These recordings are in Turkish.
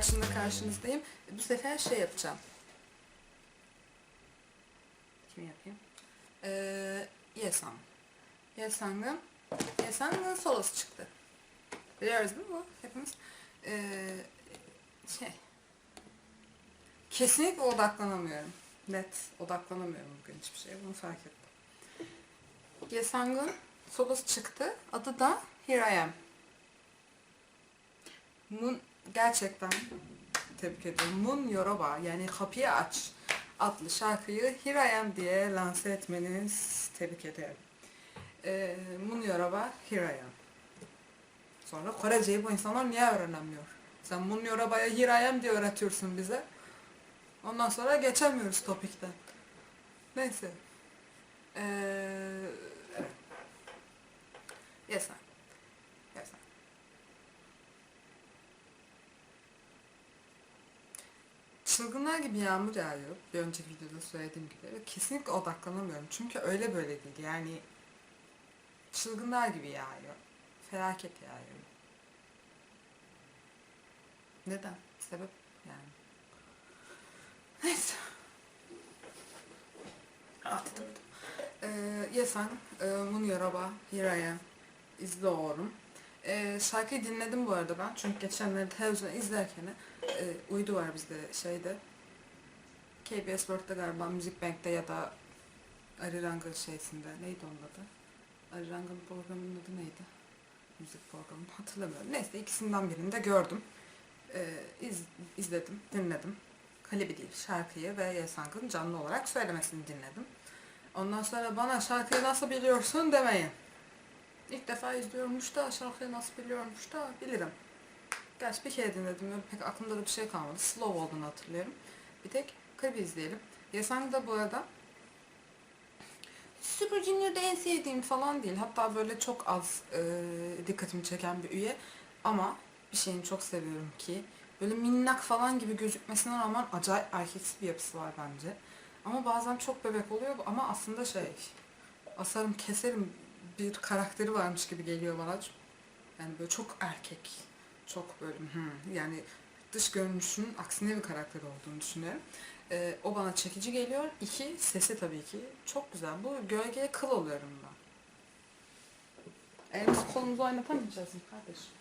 reaction'la karşınızdayım. Bu sefer şey yapacağım. Kim yapayım? Ee, Yesang. Yesang'ın Yesang'ın solosu çıktı. Biliyoruz değil mi bu hepimiz? Ee, şey kesinlikle odaklanamıyorum. Net odaklanamıyorum bugün hiçbir şeye. Bunu fark ettim. Yesang'ın solosu çıktı. Adı da Here I Am. Moon gerçekten tebrik ediyorum. Moon Yoruba yani kapıyı aç adlı şarkıyı Here I Am diye lanse etmeniz tebrik ederim. Ee, Moon Yoruba Here I Am. Sonra Korece'yi bu insanlar niye öğrenemiyor? Sen Moon Yoruba'ya Here I Am diye öğretiyorsun bize. Ondan sonra geçemiyoruz topikten. Neyse. Ee, evet. Yes, Çılgınlar gibi yağmur yağıyor. Bir önceki videoda söylediğim gibi. Ve kesinlikle odaklanamıyorum. Çünkü öyle böyle değil. Yani çılgınlar gibi yağıyor. Felaket yağıyor. Neden? Sebep yani. Neyse. Ah, dedim. Ee, Yesan, e, Mun Yoruba, Here I Am. Ee, şarkıyı dinledim bu arada ben. Çünkü geçenlerde televizyonu izlerken e, uydu var bizde şeyde. KBS World'da galiba Müzik Bank'te ya da Ariranga şeysinde. Neydi onun adı? Ariranga'nın programının adı neydi? Müzik programı hatırlamıyorum. Neyse ikisinden birinde gördüm. Ee, iz, izledim, dinledim. Kalibi değil şarkıyı ve Yesang'ın canlı olarak söylemesini dinledim. Ondan sonra bana şarkıyı nasıl biliyorsun demeyin. İlk defa izliyormuş da şarkıyı nasıl biliyormuş da bilirim. Gerçi bir kere dinledim ve pek aklımda da bir şey kalmadı. Slow olduğunu hatırlıyorum. Bir tek klibi izleyelim. Yesang da bu arada Super Junior'da en sevdiğim falan değil. Hatta böyle çok az e, dikkatimi çeken bir üye. Ama bir şeyini çok seviyorum ki böyle minnak falan gibi gözükmesine rağmen acayip erkeksi bir yapısı var bence. Ama bazen çok bebek oluyor ama aslında şey asarım keserim bir karakteri varmış gibi geliyor bana. Yani böyle çok erkek. Çok böyle hmm, yani dış görünüşünün aksine bir karakter olduğunu düşünüyorum. Ee, o bana çekici geliyor. İki, sesi tabii ki çok güzel. Bu gölgeye kıl oluyorum ben. Elimizi kolumuzu oynatamayacağız mı kardeşim?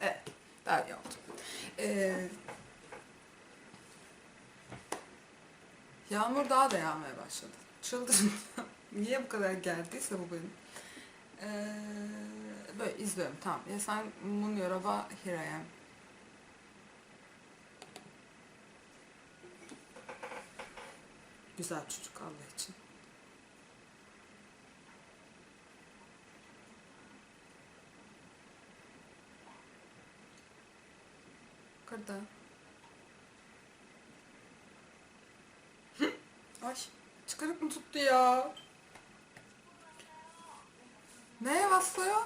Evet, daha iyi oldu. Ee, yağmur daha da yağmaya başladı. Çıldırdım. Niye bu kadar geldiyse bu benim. Ee, böyle izliyorum tamam. Ya sen Here I Am. Güzel çocuk Allah için. Kırdı. Ay çıkarıp mı tuttu ya? Neye basıyor?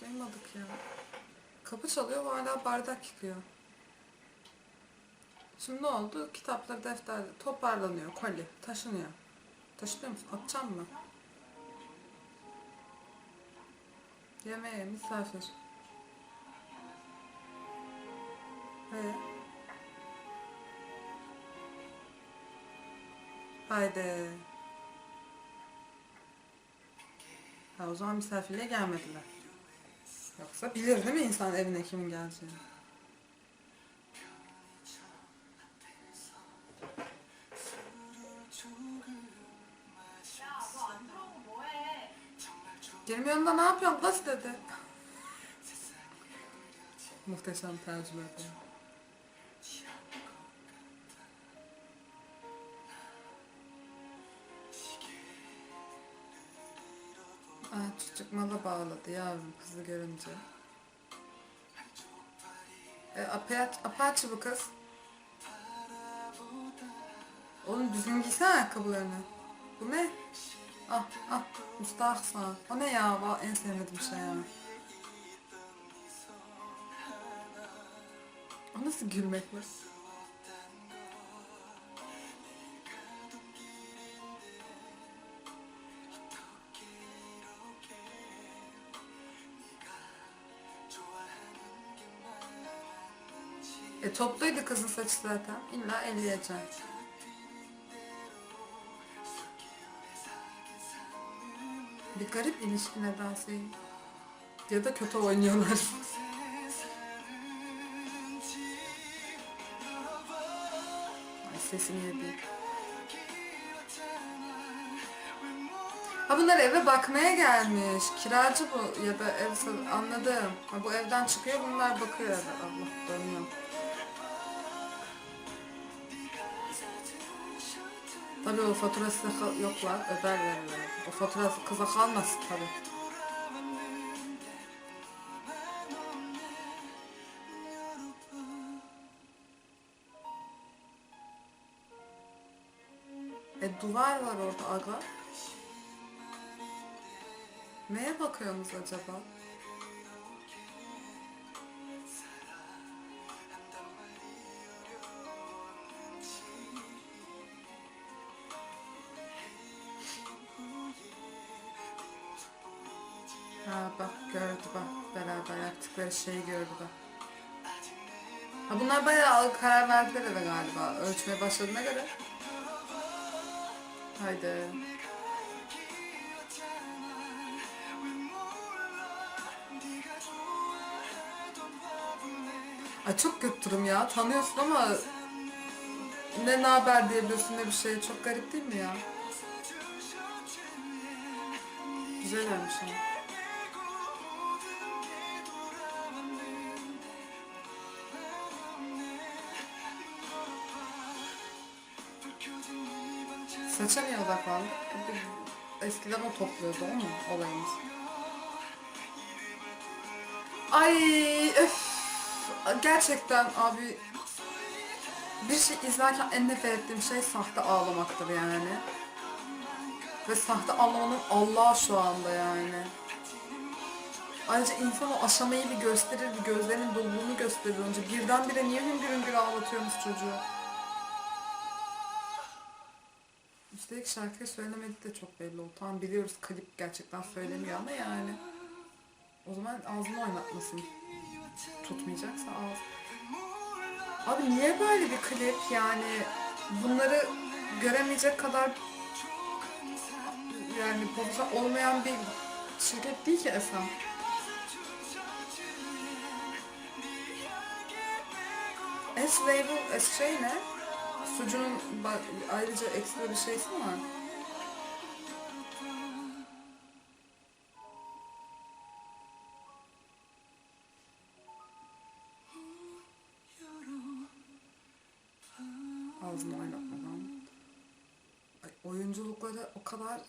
Duymadık ya. Kapı çalıyor ve hala bardak yıkıyor. Şimdi ne oldu? Kitaplar, defter toparlanıyor, koli taşınıyor. Taşınıyor musun? Atacağım mı? Yemeğe, misafir. Ee? Haydi. Ha o zaman misafirliğe gelmediler. Yoksa bilir değil mi insan evine kimin geleceğini? Girmiyorsun ne yapıyorsun kız dedi. Muhteşem tercüme ediyor. Ay çocuk mala bağladı yavrum kızı görünce. E, Apache, Apache bu kız. Oğlum düzgün giysene ayakkabılarını. Bu ne? Ah ah müstahsın. O ne ya? Va- En sevmediğim şey ya. O nasıl gülmek var? Topluydu kızın saçı zaten. İlla elleyeceksin. Bir garip ilişki nedense. Ya da kötü oynuyorlar. Ay sesini yedi. Ha bunlar eve bakmaya gelmiş. Kiracı bu ya da ev anladım. Ha bu evden çıkıyor bunlar bakıyor eve. Allah dönüyor. Tabii o faturası da kal- yoklar öderler yani. O faturası kıza kalmaz tabii. E duvar var orada aga. Neye bakıyorsunuz acaba? Yaptıkları şeyi gördü. Ha bunlar bayağı karar verdiler eve galiba. Ölçmeye başladığına göre. Haydi. Ay çok kötü durum ya. Tanıyorsun ama ne ne haber diyebiliyorsun ne bir şey. Çok garip değil mi ya? Güzel olmuş ama. Saça niye odaklandık? Eskiden o topluyordu o mu olayımız? Ay öf. Gerçekten abi bir şey izlerken en nefret ettiğim şey sahte ağlamaktır yani. Ve sahte ağlamanın Allah şu anda yani. Ayrıca insan o aşamayı bir gösterir, bir gözlerinin doluluğunu gösterir önce. Birdenbire niye hüngür hüngür ağlatıyorsunuz çocuğu? Üstelik şarkıyı söylemedi de çok belli oldu. Tamam biliyoruz klip gerçekten söylemiyor ama yani. O zaman ağzını oynatmasın. Tutmayacaksa ağız. Abi niye böyle bir klip yani bunları göremeyecek kadar yani profesyonel olmayan bir şirket değil ki Esam. S-Label, S şey ne? Sucunun ayrıca ekstra bir şeysi mi var? Ağzını oynatmadan. Ay, oyunculukları o kadar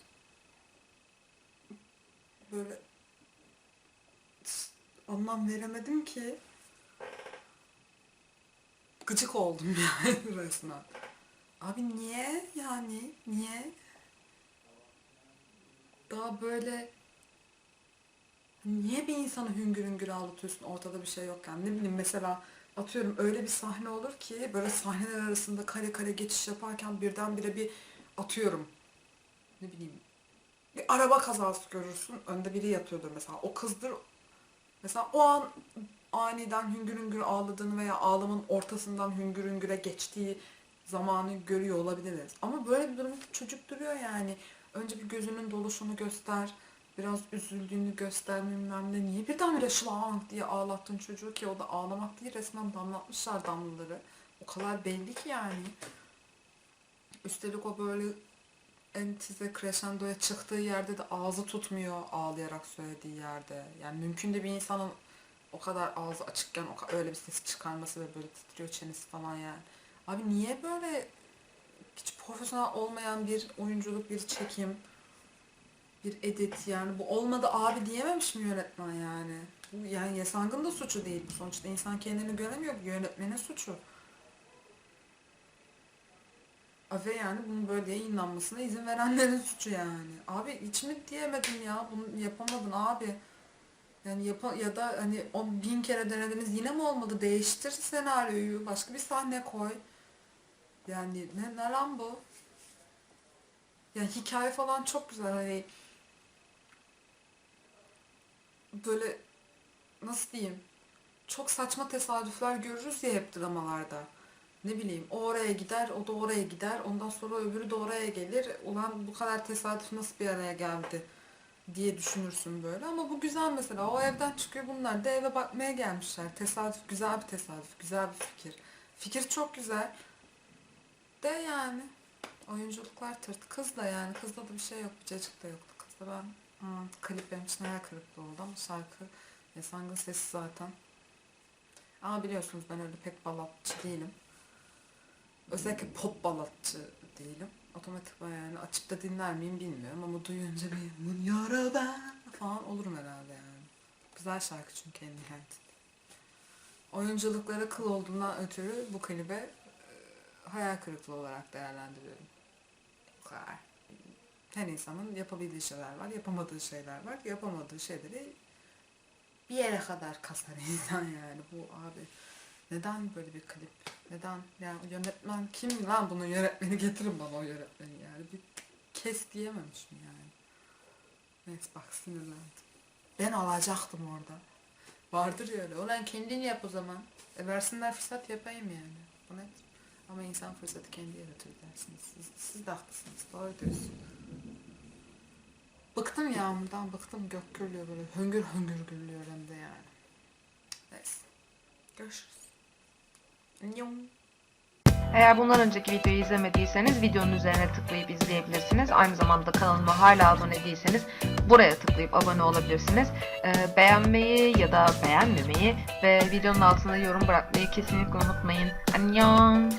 böyle anlam veremedim ki gıcık oldum yani resmen. Abi niye yani niye? Daha böyle niye bir insanı hüngür hüngür ağlatıyorsun ortada bir şey yokken ne bileyim mesela atıyorum öyle bir sahne olur ki böyle sahneler arasında kare kare geçiş yaparken birdenbire bir atıyorum ne bileyim bir araba kazası görürsün önde biri yatıyordur mesela o kızdır mesela o an aniden hüngür hüngür ağladığını veya ağlamanın ortasından hüngür hüngüre geçtiği zamanı görüyor olabiliriz. Ama böyle bir durumda çocuk duruyor yani. Önce bir gözünün doluşunu göster, biraz üzüldüğünü göster bilmem ne. Niye birdenbire şlank diye ağlattın çocuğu ki o da ağlamak değil resmen damlatmışlar damlaları. O kadar belli ki yani. Üstelik o böyle en tize crescendo'ya çıktığı yerde de ağzı tutmuyor ağlayarak söylediği yerde. Yani mümkün de bir insanın o kadar ağzı açıkken o öyle bir ses çıkarması ve böyle titriyor çenesi falan yani. Abi niye böyle hiç profesyonel olmayan bir oyunculuk, bir çekim, bir edit yani bu olmadı abi diyememiş mi yönetmen yani? Bu yani Yasang'ın da suçu değil. Sonuçta insan kendini göremiyor. Bu yönetmenin suçu. Ve yani bunun böyle yayınlanmasına izin verenlerin suçu yani. Abi hiç mi diyemedim ya bunu yapamadın abi. Yani yapa ya da hani o bin kere denediniz yine mi olmadı? Değiştir senaryoyu. Başka bir sahne koy. Yani ne, ne lan bu? Yani hikaye falan çok güzel hani böyle nasıl diyeyim? çok saçma tesadüfler görürüz ya hep dramalarda. Ne bileyim o oraya gider, o da oraya gider. Ondan sonra öbürü de oraya gelir. Ulan bu kadar tesadüf nasıl bir araya geldi diye düşünürsün böyle. Ama bu güzel mesela. O evden çıkıyor bunlar da eve bakmaya gelmişler. Tesadüf, güzel bir tesadüf, güzel bir fikir. Fikir çok güzel. De yani oyunculuklar tırt. Kız da yani kızda da bir şey yok. Bir cacık da yoktu. Kızda ben hmm, klip benim için hayal kırıklığı oldu ama şarkı Yasang'ın sesi zaten. Ama biliyorsunuz ben öyle pek balatçı değilim. Özellikle pop balatçı değilim. Otomatik yani açıp da dinler miyim bilmiyorum ama duyunca bir "Mun yara ben" falan olurum herhalde yani. Güzel şarkı çünkü en nihayetinde. Oyunculukları kıl olduğundan ötürü bu klibe hayal kırıklığı olarak değerlendiriyorum. Bu kadar. Her insanın yapabildiği şeyler var, yapamadığı şeyler var. Yapamadığı şeyleri bir yere kadar kasar insan yani. Bu abi neden böyle bir klip? Neden? Yani yönetmen kim lan bunun yönetmeni getirin bana o yönetmeni yani. Bir kes diyememişim yani. Neyse bak sinirlendim. Ben alacaktım orada. Vardır ya öyle. Ulan kendini yap o zaman. E versinler fırsat yapayım yani. Bu ne? Ama insan fırsatı kendi yaratır dersiniz. Siz, siz de haklısınız. Doğru diyorsun. Bıktım yağmurdan, bıktım gök gürlüyor böyle. Hüngür hüngür gürlüyor hem de yani. Neyse. Görüşürüz. Annyeong. Eğer bundan önceki videoyu izlemediyseniz videonun üzerine tıklayıp izleyebilirsiniz. Aynı zamanda kanalıma hala abone değilseniz buraya tıklayıp abone olabilirsiniz. Ee, beğenmeyi ya da beğenmemeyi ve videonun altına yorum bırakmayı kesinlikle unutmayın. Annyeong!